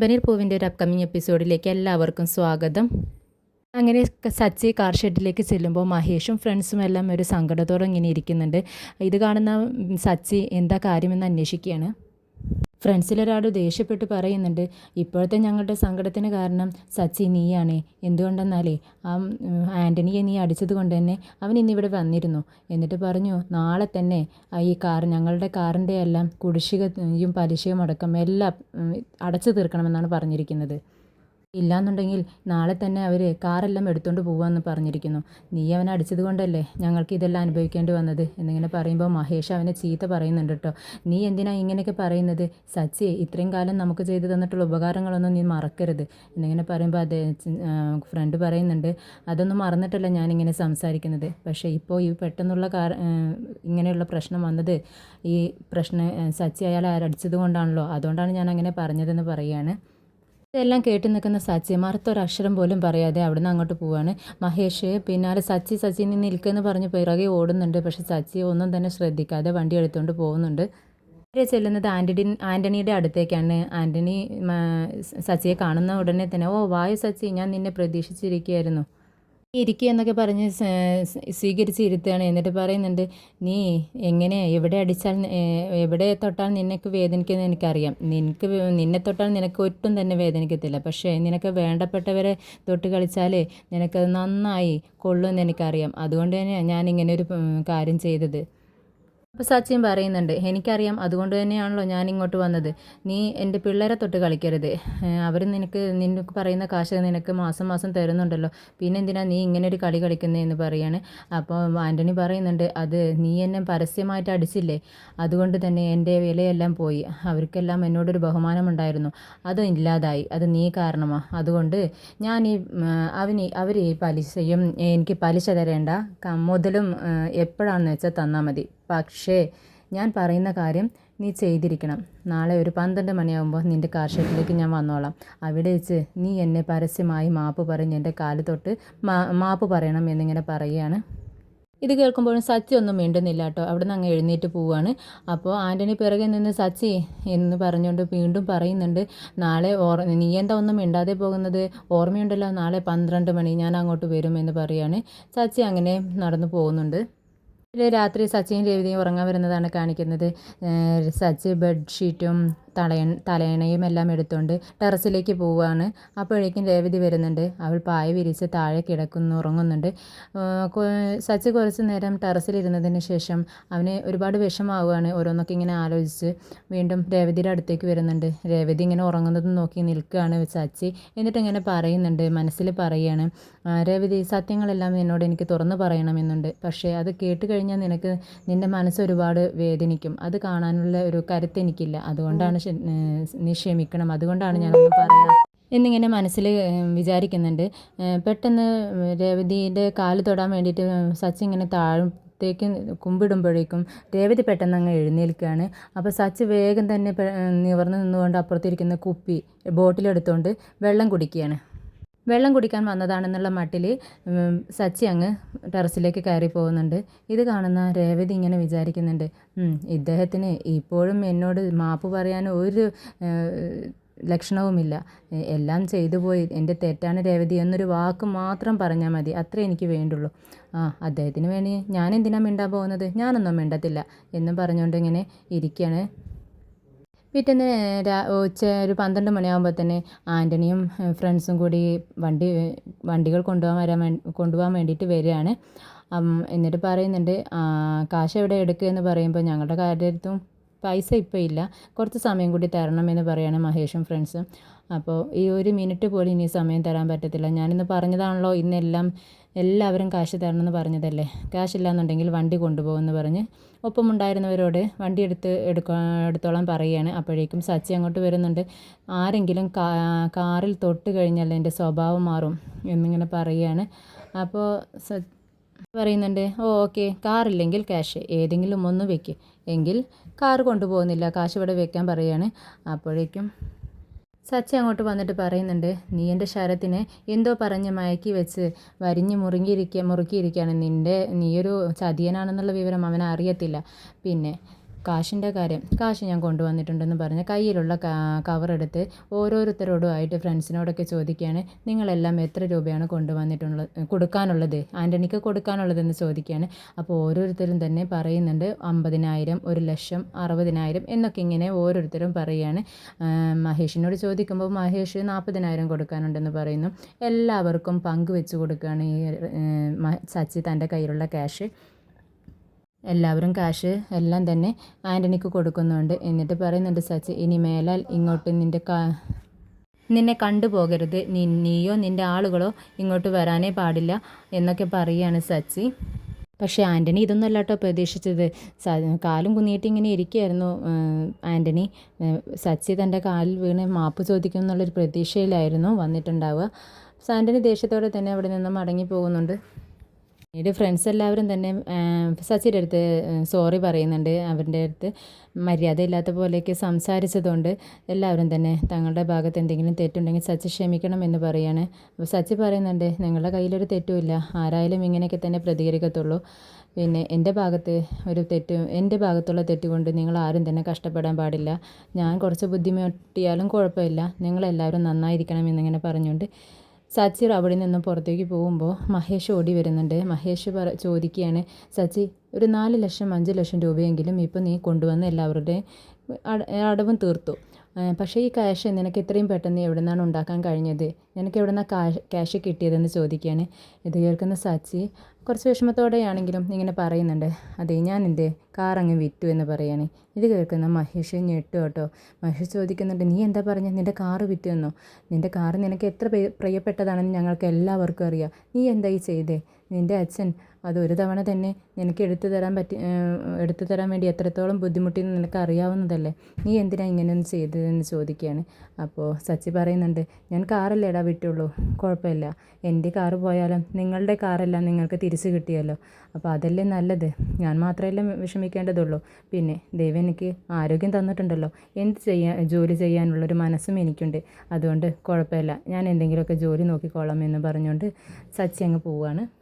ബനീർ പൂവിന്റെ ഒരു അപ്കമിങ് എപ്പിസോഡിലേക്ക് എല്ലാവർക്കും സ്വാഗതം. അങ്ങനെ സച്ചി കാർ ഷെഡിലേക്ക് ചെല്ലുമ്പോൾ മഹേഷും ഫ്രണ്ട്സും എല്ലാം ഒരു സങ്കടത്തോടെ ഇങ്ങനെ ഇരിക്കുന്നുണ്ട്. ഇത് കാണുന്ന സച്ചി എന്താ കാര്യമെന്ന് അന്വേഷിക്കുകയാണ്. ഫ്രണ്ട്സിലൊരാൾ ദേഷ്യപ്പെട്ട് പറയുന്നുണ്ട് ഇപ്പോഴത്തെ ഞങ്ങളുടെ സങ്കടത്തിന് കാരണം സച്ചി നീയാണ്. എന്തുകൊണ്ടെന്നാലേ ആ ആന്റണിയെ നീ അടിച്ചത് കൊണ്ട് തന്നെ അവൻ ഇന്നിവിടെ വന്നിരുന്നു. എന്നിട്ട് പറഞ്ഞു നാളെ തന്നെ ഈ കാർ ഞങ്ങളുടെ കാറിന്റെ എല്ലാം കുടിശ്ശികയും പലിശയും അടക്കം എല്ലാം അടച്ചു തീർക്കണമെന്നാണ് പറഞ്ഞിരിക്കുന്നത്. ഇല്ലാന്നുണ്ടെങ്കിൽ നാളെ തന്നെ അവർ കാറെല്ലാം എടുത്തുകൊണ്ട് പോവാമെന്ന് പറഞ്ഞിരിക്കുന്നു. നീ അവനെ അടിച്ചത് കൊണ്ടല്ലേ ഞങ്ങൾക്ക് ഇതെല്ലാം അനുഭവിക്കേണ്ടി വന്നത്? എന്നിങ്ങനെ പറയുമ്പോൾ മഹേഷ് അവനെ ചീത്ത പറയുന്നുണ്ട് കേട്ടോ നീ എന്തിനാ ഇങ്ങനെയൊക്കെ പറയുന്നത്? സച്ചി ഇത്രയും കാലം നമുക്ക് ചെയ്തു തന്നിട്ടുള്ള ഉപകാരങ്ങളൊന്നും നീ മറക്കരുത്. എന്നിങ്ങനെ പറയുമ്പോൾ അത് ഫ്രണ്ട് പറയുന്നുണ്ട് അതൊന്നും മറന്നിട്ടല്ല ഞാനിങ്ങനെ സംസാരിക്കുന്നത്. പക്ഷേ ഇപ്പോൾ ഈ പെട്ടെന്നുള്ള കാ ഇങ്ങനെയുള്ള പ്രശ്നം വന്നത് ഈ പ്രശ്നം സച്ചി അയാൾ അടിച്ചത് കൊണ്ടാണല്ലോ. അതുകൊണ്ടാണ് ഞാൻ അങ്ങനെ പറഞ്ഞതെന്ന് പറയുകയാണ് ഇതെല്ലാം കേട്ട് നിൽക്കുന്ന സച്ചി മറുത്തൊരക്ഷരം പോലും പറയാതെ നിന്ന് അങ്ങോട്ട് പോവാണ്. മഹേഷ് പിന്നാലെ സച്ചി സച്ചി നിന്ന് നിൽക്കുമെന്ന് പറഞ്ഞ് പിറകെ ഓടുന്നുണ്ട്. പക്ഷെ സച്ചി ഒന്നും തന്നെ ശ്രദ്ധിക്കാതെ വണ്ടി എടുത്തുകൊണ്ട് പോകുന്നുണ്ട്. ചെല്ലുന്നത് ആന്റണി ആന്റണിയുടെ അടുത്തേക്കാണ്. ആന്റണി സച്ചിയെ കാണുന്ന ഉടനെ തന്നെ ഓ വായു സച്ചി ഞാൻ നിന്നെ പ്രതീക്ഷിച്ചിരിക്കുകയായിരുന്നു. ഇരിക്കുക എന്നൊക്കെ പറഞ്ഞ് സ്വീകരിച്ച് ഇരുത്തുകയാണ് എന്നിട്ട് പറയുന്നുണ്ട് നീ എങ്ങനെ എവിടെ അടിച്ചാൽ എവിടെ തൊട്ടാൽ നിനക്ക് വേദനിക്കുമെന്ന് എനിക്കറിയാം. നിനക്ക് നിന്നെ തൊട്ടാൽ നിനക്ക് ഒട്ടും തന്നെ വേദനിക്കത്തില്ല. പക്ഷേ നിനക്ക് വേണ്ടപ്പെട്ടവരെ തൊട്ട് കളിച്ചാൽ നിനക്കത് നന്നായി കൊള്ളുമെന്ന് എനിക്കറിയാം. അതുകൊണ്ട് തന്നെയാണ് ഞാൻ ഇങ്ങനെ ഒരു കാര്യം ചെയ്തത്. അപ്പോൾ സച്ചിൻ പറയുന്നുണ്ട് എനിക്കറിയാം അതുകൊണ്ട് തന്നെയാണല്ലോ ഞാൻ ഇങ്ങോട്ട് വന്നത്. നീ എന്റെ പിള്ളേരെ തൊട്ട് കളിക്കരുത്. അവർ നിനക്ക് നിനക്ക് പറയുന്ന കാശ് നിനക്ക് മാസം മാസം തരുന്നുണ്ടല്ലോ. പിന്നെ എന്തിനാ നീ ഇങ്ങനെ ഒരു കളി കളിക്കുന്നതെന്ന് പറയാണ്. അപ്പോൾ ആന്റണി പറയുന്നുണ്ട് അത് നീ എന്നെ പരസ്യമായിട്ട് അടിച്ചില്ലേ? അതുകൊണ്ട് തന്നെ എന്റെ വിലയെല്ലാം പോയി. അവർക്കെല്ലാം എന്നോടൊരു ബഹുമാനമുണ്ടായിരുന്നു. അതും ഇല്ലാതായി. അത് നീ കാരണമാ. അതുകൊണ്ട് ഞാൻ ഈ അവന് അവർ ഈ പലിശയും എനിക്ക് പലിശ തരേണ്ട. മുതലും എപ്പോഴാണെന്ന് വെച്ചാൽ തന്നാൽ മതി. പക്ഷേ ഞാൻ പറയുന്ന കാര്യം നീ ചെയ്തിരിക്കണം. നാളെ ഒരു പന്ത്രണ്ട് മണിയാകുമ്പോൾ നിന്റെ കാർ ഷെഡിലേക്ക് ഞാൻ വന്നോളാം. അവിടെ വെച്ച് നീ എന്നെ പരസ്യമായി മാപ്പ് പറഞ്ഞ് എന്റെ കാൽ തൊട്ട് മാപ്പ് പറയണം എന്നിങ്ങനെ പറയുകയാണ്. ഇത് കേൾക്കുമ്പോഴും സച്ചി ഒന്നും മിണ്ടുന്നില്ല കേട്ടോ. അവിടെ നിന്ന് അങ്ങ് എഴുന്നേറ്റ് പോവുകയാണ്. അപ്പോൾ ആന്റണി പിറകെ നിന്ന് സച്ചി എന്ന് പറഞ്ഞുകൊണ്ട് വീണ്ടും പറയുന്നുണ്ട് നാളെ ഓർ നീ എന്താ ഒന്നും മിണ്ടാതെ പോകുന്നത്? ഓർമ്മയുണ്ടല്ലോ നാളെ പന്ത്രണ്ട് മണി ഞാൻ അങ്ങോട്ട് വരും എന്ന് പറയുകയാണ്. സച്ചി അങ്ങനെ നടന്നു പോകുന്നുണ്ട്. രാത്രി സച്ചിൻ രവിതയും ഉറങ്ങാൻ വരുന്നതാണ് കാണിക്കുന്നത്. സച്ച് ബെഡ്ഷീറ്റും തലയ തലയണയും എല്ലാം എടുത്തുകൊണ്ട് ടെറസിലേക്ക് പോവുകയാണ് അപ്പോഴേക്കും രേവതി വരുന്നുണ്ട്. അവൾ പായ വിരിച്ച് താഴെ കിടക്കുന്നു ഉറങ്ങുന്നുണ്ട്. സച്ച് കുറച്ച് നേരം ടെറസിലിരുന്നതിന് ശേഷം അവന് ഒരുപാട് വിഷമാവുകയാണ് ഓരോന്നൊക്കെ ഇങ്ങനെ ആലോചിച്ച്. വീണ്ടും രേവതിയുടെ അടുത്തേക്ക് വരുന്നുണ്ട്. രേവതി ഇങ്ങനെ ഉറങ്ങുന്നത് നോക്കി നിൽക്കുകയാണ് സച്ചി. എന്നിട്ട് ഇങ്ങനെ പറയുന്നുണ്ട് മനസ്സിൽ പറയുകയാണ് രേവതി സത്യങ്ങളെല്ലാം എന്നോട് എനിക്ക് തുറന്നു പറയണമെന്നുണ്ട്. പക്ഷേ അത് കേട്ട് കഴിഞ്ഞാൽ നിനക്ക് നിന്റെ മനസ്സ് ഒരുപാട് വേദനിക്കും. അത് കാണാനുള്ള ഒരു കരുത്ത് എനിക്കില്ല. അതുകൊണ്ടാണ് നീ ക്ഷമിക്കണം അതുകൊണ്ടാണ് ഞാനൊന്നും പറയാം എന്നിങ്ങനെ മനസ്സിൽ വിചാരിക്കുന്നുണ്ട്. പെട്ടെന്ന് രേവതിയുടെ കാൽ തൊടാൻ വേണ്ടിയിട്ട് സച്ചി ഇങ്ങനെ താഴത്തേക്ക് കുമ്പിടുമ്പോഴേക്കും രേവതി പെട്ടെന്ന് അങ്ങ് എഴുന്നേൽക്കുകയാണ്. അപ്പോൾ സച്ച് വേഗം തന്നെ നിവർന്ന് നിന്നുകൊണ്ട് അപ്പുറത്തിരിക്കുന്ന കുപ്പി ബോട്ടിലെടുത്തുകൊണ്ട് വെള്ളം കുടിക്കുകയാണ്. വെള്ളം കുടിക്കാൻ വന്നതാണെന്നുള്ള മട്ടിൽ സച്ചി അങ്ങ് ടെറസിലേക്ക് കയറി പോകുന്നുണ്ട്. ഇത് കാണുന്ന രേവതി ഇങ്ങനെ വിചാരിക്കുന്നുണ്ട് ഇദ്ദേഹത്തിന് ഇപ്പോഴും എന്നോട് മാപ്പ് പറയാൻ ഒരു ലക്ഷണവുമില്ല. എല്ലാം ചെയ്തു പോയി. എന്റെ തെറ്റാണ് രേവതി എന്നൊരു വാക്ക് മാത്രം പറഞ്ഞാൽ മതി. അത്രേ എനിക്ക് വേണ്ടുള്ളൂ. ആ അദ്ദേഹത്തിന് വേണ്ടി ഞാൻ എന്തിനാണ് മിണ്ടാൻ പോകുന്നത്? ഞാനൊന്നും മിണ്ടത്തില്ല എന്നും പറഞ്ഞുകൊണ്ട് ഇങ്ങനെ ഇരിക്കുകയാണ് പിറ്റേന്ന് ഉച്ച ഒരു പന്ത്രണ്ട് മണിയാകുമ്പോൾ തന്നെ ആന്റണിയും ഫ്രണ്ട്സും കൂടി വണ്ടി വണ്ടികൾ കൊണ്ടുപോകാൻ വരാൻ കൊണ്ടുപോകാൻ വേണ്ടിയിട്ട് വരികയാണ്. എന്നിട്ട് പറയുന്നുണ്ട് കാശ് എവിടെ എടുക്കുക എന്ന് പറയുമ്പോൾ ഞങ്ങളുടെ കാര്യത്തും പൈസ ഇപ്പോൾ ഇല്ല. കുറച്ച് സമയം കൂടി തരണം എന്ന് പറയുകയാണ് മഹേഷും ഫ്രണ്ട്സും. അപ്പോൾ ഈ ഒരു മിനിറ്റ് പോലും ഇനി സമയം തരാൻ പറ്റത്തില്ല. ഞാനിന്ന് പറഞ്ഞതാണല്ലോ ഇന്നെല്ലാം എല്ലാവരും കാശ് തരണമെന്ന് പറഞ്ഞതല്ലേ? കാശ് ഇല്ലാന്നുണ്ടെങ്കിൽ വണ്ടി കൊണ്ടുപോകുമെന്ന് പറഞ്ഞ് ഒപ്പമുണ്ടായിരുന്നവരോട് വണ്ടി എടുത്ത് എടുക്കാൻ എടുത്തോളാൻ പറയുകയാണ്. അപ്പോഴേക്കും സച്ചി അങ്ങോട്ട് വരുന്നുണ്ട്. ആരെങ്കിലും കാറിൽ തൊട്ട് കഴിഞ്ഞാൽ എന്റെ സ്വഭാവം മാറും എന്നിങ്ങനെ പറയുകയാണ്. അപ്പോൾ പറയുന്നുണ്ട് ഓ ഓക്കെ. കാറില്ലെങ്കിൽ ക്യാഷ്. ഏതെങ്കിലും ഒന്ന് വെക്ക്. എങ്കിൽ കാർ കൊണ്ടുപോകുന്നില്ല. കാശ് ഇവിടെ വെക്കാൻ പറയുകയാണ് അപ്പോഴേക്കും സച്ചി അങ്ങോട്ട് വന്നിട്ട് പറയുന്നുണ്ട് നീ എന്റെ ശരത്തിനെ എന്തോ പറഞ്ഞ് മയക്കി വെച്ച് വരിഞ്ഞ് മുറുങ്ങിയിരിക്കുക മുറുക്കിയിരിക്കുകയാണ് നിന്റെ നീയൊരു ചതിയനാണെന്നുള്ള വിവരം അവൻ അറിയത്തില്ല. പിന്നെ കാശിന്റെ കാര്യം കാശ് ഞാൻ കൊണ്ടുവന്നിട്ടുണ്ടെന്ന് പറഞ്ഞ് കയ്യിലുള്ള കവറെടുത്ത് ഓരോരുത്തരോടുമായിട്ട് ഫ്രണ്ട്സിനോടൊക്കെ ചോദിക്കുകയാണ് നിങ്ങളെല്ലാം എത്ര രൂപയാണ് കൊണ്ടുവന്നിട്ടുള്ളത് കൊടുക്കാനുള്ളത്? ആന്റണിക്ക് കൊടുക്കാനുള്ളതെന്ന് ചോദിക്കുകയാണ്. അപ്പോൾ ഓരോരുത്തരും തന്നെ പറയുന്നുണ്ട് അമ്പതിനായിരം ഒരു ലക്ഷം അറുപതിനായിരം എന്നൊക്കെ ഇങ്ങനെ ഓരോരുത്തരും പറയുകയാണ്. മഹേഷിനോട് ചോദിക്കുമ്പോൾ മഹേഷ് നാൽപ്പതിനായിരം കൊടുക്കാനുണ്ടെന്ന് പറയുന്നു. എല്ലാവർക്കും പങ്കുവെച്ച് കൊടുക്കുകയാണ് ഈ സച്ചി തന്റെ കയ്യിലുള്ള ക്യാഷ്. എല്ലാവരും കാശ് എല്ലാം തന്നെ ആന്റണിക്ക് കൊടുക്കുന്നുണ്ട്. എന്നിട്ട് പറയുന്നുണ്ട് സച്ചി ഇനി മേലാൽ ഇങ്ങോട്ട് നിന്റെ കാ നിന്നെ കണ്ടുപോകരുത് നീ നീയോ നിന്റെ ആളുകളോ ഇങ്ങോട്ട് വരാനേ പാടില്ല എന്നൊക്കെ പറയുകയാണ് സച്ചി. പക്ഷേ ആന്റണി ഇതൊന്നും അല്ല കേട്ടോ പ്രതീക്ഷിച്ചത് കാലും കുന്നിയിട്ട് ഇങ്ങനെ ഇരിക്കുകയായിരുന്നു. ആന്റണി സച്ചി തന്റെ കാലിൽ വീണ് മാപ്പ് ചോദിക്കും എന്നുള്ളൊരു പ്രതീക്ഷയിലായിരുന്നു വന്നിട്ടുണ്ടാവുക. ആന്റണി ദേഷ്യത്തോടെ തന്നെ അവിടെ നിന്ന് മടങ്ങി പോകുന്നുണ്ട് പിന്നീട് ഫ്രണ്ട്സ് എല്ലാവരും തന്നെ സച്ചിയുടെ അടുത്ത് സോറി പറയുന്നുണ്ട്. അവരുടെ അടുത്ത് മര്യാദ ഇല്ലാത്ത പോലെയൊക്കെ സംസാരിച്ചതുകൊണ്ട് എല്ലാവരും തന്നെ തങ്ങളുടെ ഭാഗത്ത് എന്തെങ്കിലും തെറ്റുണ്ടെങ്കിൽ സച്ചി ക്ഷമിക്കണം എന്ന് പറയാണ്. അപ്പോൾ സച്ചി പറയുന്നുണ്ട് നിങ്ങളുടെ കയ്യിലൊരു തെറ്റുമില്ല ആരായാലും ഇങ്ങനെയൊക്കെ തന്നെ പ്രതികരിക്കത്തുള്ളൂ. പിന്നെ എന്റെ ഭാഗത്ത് ഒരു തെറ്റ് എന്റെ ഭാഗത്തുള്ള തെറ്റുകൊണ്ട് നിങ്ങൾ ആരും തന്നെ കഷ്ടപ്പെടാൻ പാടില്ല. ഞാൻ കുറച്ച് ബുദ്ധിമുട്ടിയാലും കുഴപ്പമില്ല. നിങ്ങളെല്ലാവരും നന്നായിരിക്കണം എന്നിങ്ങനെ പറഞ്ഞുകൊണ്ട് സച്ചി അവിടെ നിന്ന് പുറത്തേക്ക് പോകുമ്പോൾ മഹേഷ് ഓടി വരുന്നുണ്ട്. മഹേഷ് പറ ചോദിക്കുകയാണ് സച്ചി ഒരു നാല് ലക്ഷം അഞ്ച് ലക്ഷം രൂപയെങ്കിലും ഇപ്പോൾ നീ കൊണ്ടുവന്ന് എല്ലാവരുടെയും അടവും തീർത്തു. പക്ഷേ ഈ ക്യാഷ് നിനക്ക് ഇത്രയും പെട്ടെന്ന് എവിടെ നിന്നാണ് ഉണ്ടാക്കാൻ കഴിഞ്ഞത്? നിനക്ക് എവിടെ നിന്നാണ് ക്യാഷ് കിട്ടിയതെന്ന് ചോദിക്കുകയാണ്. ഇത് കേൾക്കുന്ന സച്ചി കുറച്ച് വിഷമത്തോടെയാണെങ്കിലും ഇങ്ങനെ പറയുന്നുണ്ട്. അതെ ഞാൻ എന്റെ കാർ അങ്ങ് വിറ്റു എന്ന് പറയാണ്. ഇത് കേൾക്കുന്ന മഹേഷ് ഞെട്ടു കേട്ടോ. മഹേഷ് ചോദിക്കുന്നുണ്ട് നീ എന്താ പറഞ്ഞത് നിന്റെ കാറ് വിറ്റു എന്നോ? നിന്റെ കാറ് നിനക്ക് എത്ര പ്രിയപ്പെട്ടതാണെന്ന് ഞങ്ങൾക്ക് എല്ലാവർക്കും അറിയാം. നീ എന്തായി ചെയ്തേ? നിന്റെ അച്ഛൻ അത് ഒരു തവണ തന്നെ നിനക്ക് എടുത്തു തരാൻ പറ്റി എടുത്തു തരാൻ വേണ്ടി എത്രത്തോളം ബുദ്ധിമുട്ടിയെന്ന് നിനക്ക് അറിയാവുന്നതല്ലേ? നീ എന്തിനാണ് ഇങ്ങനെയൊന്നും ചെയ്തതെന്ന് ചോദിക്കുകയാണ്. അപ്പോൾ സച്ചി പറയുന്നുണ്ട് ഞാൻ കാറല്ലേടാ വിട്ടുള്ളൂ. കുഴപ്പമില്ല. എന്റെ കാറ് പോയാലും നിങ്ങളുടെ കാറെല്ലാം നിങ്ങൾക്ക് തിരിച്ചു കിട്ടിയല്ലോ. അപ്പോൾ അതല്ലേ നല്ലത്? ഞാൻ മാത്രമല്ല വിഷമിക്കേണ്ടതുള്ളൂ. പിന്നെ ദൈവം എനിക്ക് ആരോഗ്യം തന്നിട്ടുണ്ടല്ലോ. എന്ത് ചെയ്യാൻ ജോലി ചെയ്യാനുള്ളൊരു മനസ്സും എനിക്കുണ്ട്. അതുകൊണ്ട് കുഴപ്പമില്ല. ഞാൻ എന്തെങ്കിലുമൊക്കെ ജോലി നോക്കിക്കോളാം എന്ന് പറഞ്ഞുകൊണ്ട് സച്ചി അങ്ങ് പോവുകയാണ്.